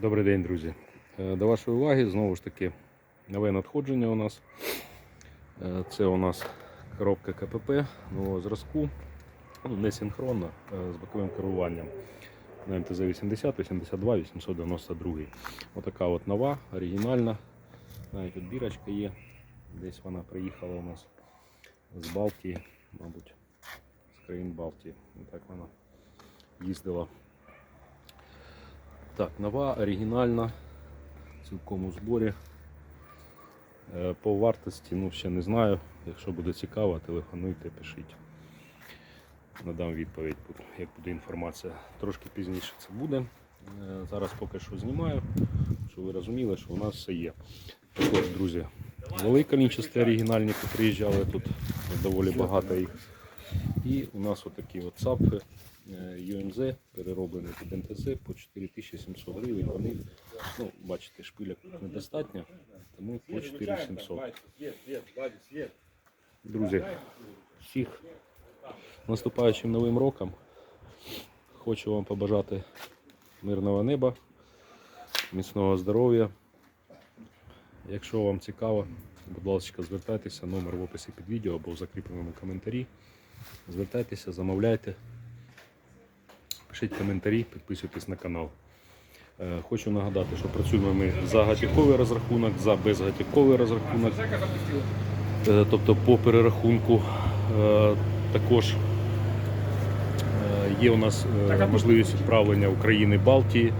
Добрий день, друзі. Е, До вашої уваги знову ж таки нове надходження у нас. Е, Це у нас коробка КПП нового зразку. Ну, не синхронна, е, з боковим керуванням на МТЗ 80, 82, 892. Отака от нова, оригінальна. Навіть тут бірочка є. Десь вона приїхала у нас з Балтії, мабуть, з країн Балтії. Так вона їздила. Так, нова, оригінальна, цілком у зборі. Е, По вартості, ну ще не знаю. Якщо буде цікаво, телефонуйте, пишіть. Надам відповідь, як буде інформація. Трошки пізніше це буде. Е, Зараз поки що знімаю, щоб ви розуміли, що у нас все є. Також, друзі, велика кількість оригінальних приїжджали тут доволі багато їх. І у нас отакі от сапфи е, UMZ перероблені під МТЗ по 4700 гривень. Вони, ну, бачите, тут недостатньо, тому по 4700. Друзі, всіх наступаючим новим роком. Хочу вам побажати мирного неба, міцного здоров'я. Якщо вам цікаво, будь ласка, звертайтеся, номер в описі під відео або в закріпленому коментарі. Звертайтеся, замовляйте, пишіть коментарі, підписуйтесь на канал. Е, Хочу нагадати, що працюємо ми за готівковий розрахунок, за безготівковий розрахунок. Е, Тобто по перерахунку е, також є у нас можливість відправлення України Балтії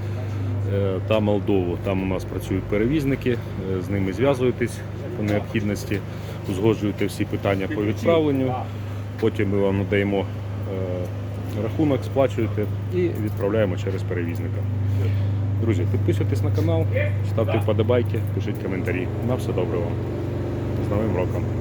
та Молдову. Там у нас працюють перевізники, з ними зв'язуєтесь по необхідності, узгоджуєте всі питання по відправленню. Потім ми вам надаємо е, рахунок, сплачуєте і відправляємо через перевізника. Друзі, підписуйтесь на канал, ставте вподобайки, пишіть коментарі. На все добре вам. З Новим роком!